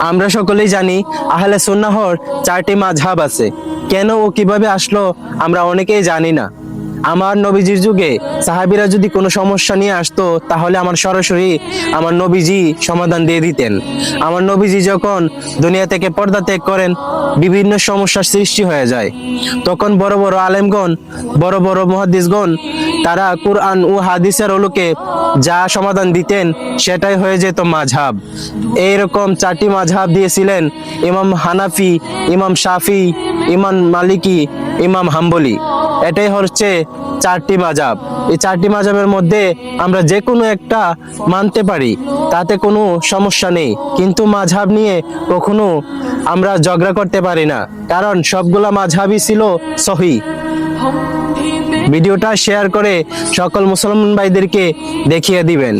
আমরা সকলেই জানি আহলে সুন্নাহর চারটি মাঝহাব আছে। কেন ও কীভাবে আসলো, আমরা অনেকেই জানি না। আমার নবীজির যুগে সাহাবিরা যদি কোনো সমস্যা নিয়ে আসতো, তাহলে আমার সরাসরি আমার নবীজি সমাধান দিয়ে দিতেন। আমার নবীজি যখন দুনিয়া থেকে পর্দা ত্যাগ করেন, বিভিন্ন সমস্যার সৃষ্টি হয়ে যায়। তখন বড় বড় আলেমগণ, বড় বড় মহাদিসগণ তারা কুরআন ও হাদিসের ওলোকে যা সমাধান দিতেন, সেটাই হয়ে যেত মাঝহাব। এইরকম চারটি মাঝহাব দিয়েছিলেন ইমাম হানাফি, ইমাম শাফি, ইমাম মালিকি ইমাম হাম্বলি। এটাই হচ্ছে চারটি মাঝাব এই চারটি মাজাবের মধ্যে আমরা যে কোনো একটা মানতে পারি, তাতে কোনো সমস্যা নেই। কিন্তু মাঝহাব নিয়ে কখনো আমরা ঝগড়া করতে পারি না, কারণ সবগুলা মাঝহাবই ছিল সহি। ভিডিওটা শেয়ার করে সকল মুসলমান ভাইদেরকে দেখিয়ে দিবেন।